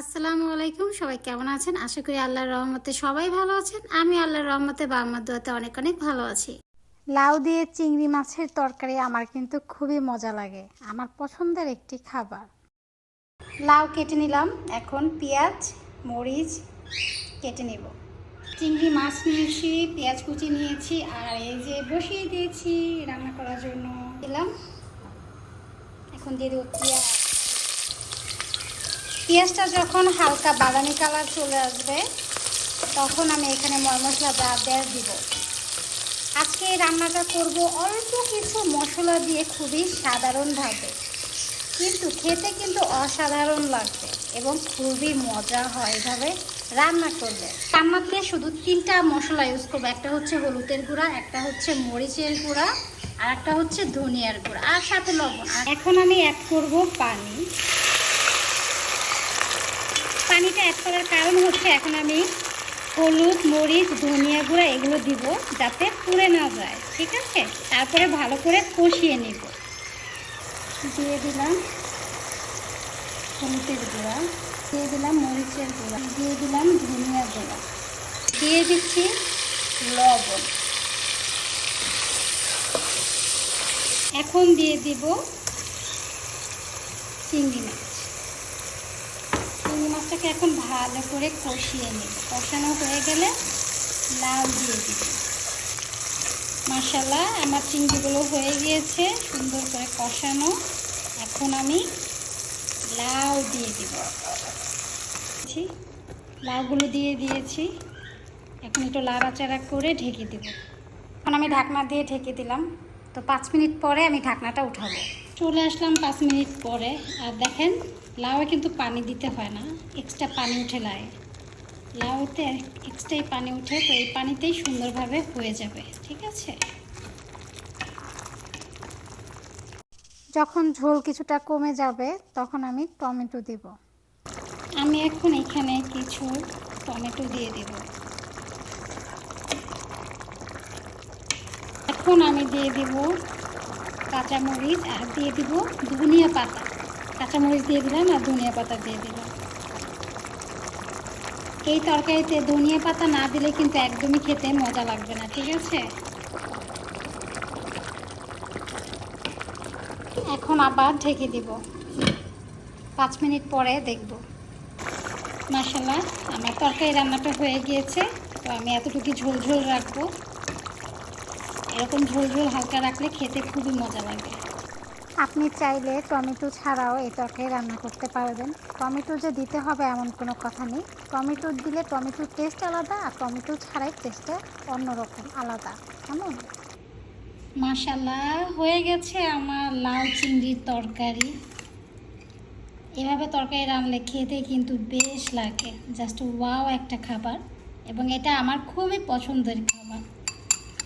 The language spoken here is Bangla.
আসসালামু আলাইকুম সবাই কেমন আছেন? আশা করি আল্লাহর রহমতে সবাই ভালো আছেন। আমি আল্লাহর রহমতে বা আমার দোয়াতে অনেক অনেক ভালো আছি। লাউ দিয়ে চিংড়ি মাছের তরকারি আমার কিন্তু খুবই মজা লাগে। আমার পছন্দের একটি খাবার। লাউ কেটে নিলাম। এখন পেঁয়াজ মরিচ কেটে নেব। চিংড়ি মাছ নিয়েছি পেঁয়াজ কুচি নিয়েছি আর এই যে বসিয়ে দিয়েছি রান্না করার জন্য। দিলাম। এখন দিয়ে দেবো পেঁয়াজ। পেঁয়াজটা যখন হালকা বাদামি কালার চলে আসবে, তখন আমি এখানে মশলা যা দেয় দিব। আজকে এই রান্নাটা করব অল্প কিছু মশলা দিয়ে খুবই সাধারণভাবে। কিন্তু খেতে কিন্তু অসাধারণ লাগবে এবং খুবই মজা হয় এভাবে রান্না করলে। রান্নাতে শুধু তিনটা মশলা ইউজ করব, একটা হচ্ছে হলুদের গুঁড়া, একটা হচ্ছে মরিচের গুঁড়া, আর একটা হচ্ছে ধনিয়ার গুঁড়া, আর সাথে লবণ। এখন আমি অ্যাড করব পানি। পানিটা অ্যাড করার কারণ হচ্ছে এখন আমি হলুদ, মরিচ, ধনিয়া গুঁড়া এগুলো দিব যাতে পুড়ে না যায়, ঠিক আছে? তারপরে ভালো করে কষিয়ে নেব। দিয়ে দিলাম হলুদের গুঁড়া, দিয়ে দিলাম মরিচের গুঁড়া, দিয়ে দিলাম ধনিয়া গুঁড়া, দিয়ে দিচ্ছি লবণ। এখন দিয়ে দিব চিংড়ি মাছ। মাছটাকে এখন ভালো করে কষিয়ে নিব কষানো হয়ে গেলে লাউ দিয়ে দিব মাসাল্লাহ আমার চিংড়িগুলো হয়ে গিয়েছে, সুন্দর করে কষানো। এখন আমি লাউ দিয়ে দিব। লাউগুলো দিয়ে দিয়েছি। এখন একটু লাড়াচাড়া করে ঢেকে দেব। এখন আমি ঢাকনা দিয়ে ঢেকে দিলাম। তো পাঁচ মিনিট পরে আমি ঢাকনাটা উঠাবো। চলে আসলাম পাঁচ মিনিট পরে। আর দেখেন, লাউয়ে কিন্তু পানি দিতে হয় না এক্সট্রা পানি উঠে লায়ে। লাউতে এক্সট্রাই পানি উঠে, তো এই পানিতেই সুন্দরভাবে হয়ে যাবে, ঠিক আছে? যখন ঝোল কিছুটা কমে যাবে, তখন আমি টমেটো দেব। আমি এখন এখানে কিছু টমেটো দিয়ে দেব। এখন আমি দিয়ে দেব কাঁচামরিচ আর দিয়ে দিব, ধনিয়া পাতা। কাঁচামরিচ দিয়ে দিলাম আর ধনিয়া পাতা দিয়ে দিলাম। এই তরকারিতে ধনিয়া পাতা না দিলে কিন্তু একদমই খেতে মজা লাগবে না, ঠিক আছে? এখন আবার ঢেকে দিব। পাঁচ মিনিট পরে দেখব। মাসাল্লাহ আমার তরকারি রান্নাটা হয়ে গিয়েছে, তো আমি এতটুকু ঝোল ঝোল রাখব। এরকম ঝোল ঝোল হালকা রাখলে খেতে খুবই মজা লাগে। আপনি চাইলে টমেটো ছাড়াও এই তরকারি রান্না করতে পারবেন। টমেটো যে দিতে হবে এমন কোনো কথা নেই। টমেটো দিলে টমেটোর টেস্ট আলাদা আর টমেটো ছাড়াই টেস্টটা অন্যরকম আলাদা। কেমন? মাশাল্লাহ হয়ে গেছে আমার লাউ চিংড়ির তরকারি। এভাবে তরকারি রান্নলে খেতে কিন্তু বেশ লাগে। জাস্ট ওয়াও একটা খাবার। এবং এটা আমার খুবই পছন্দের খাবার।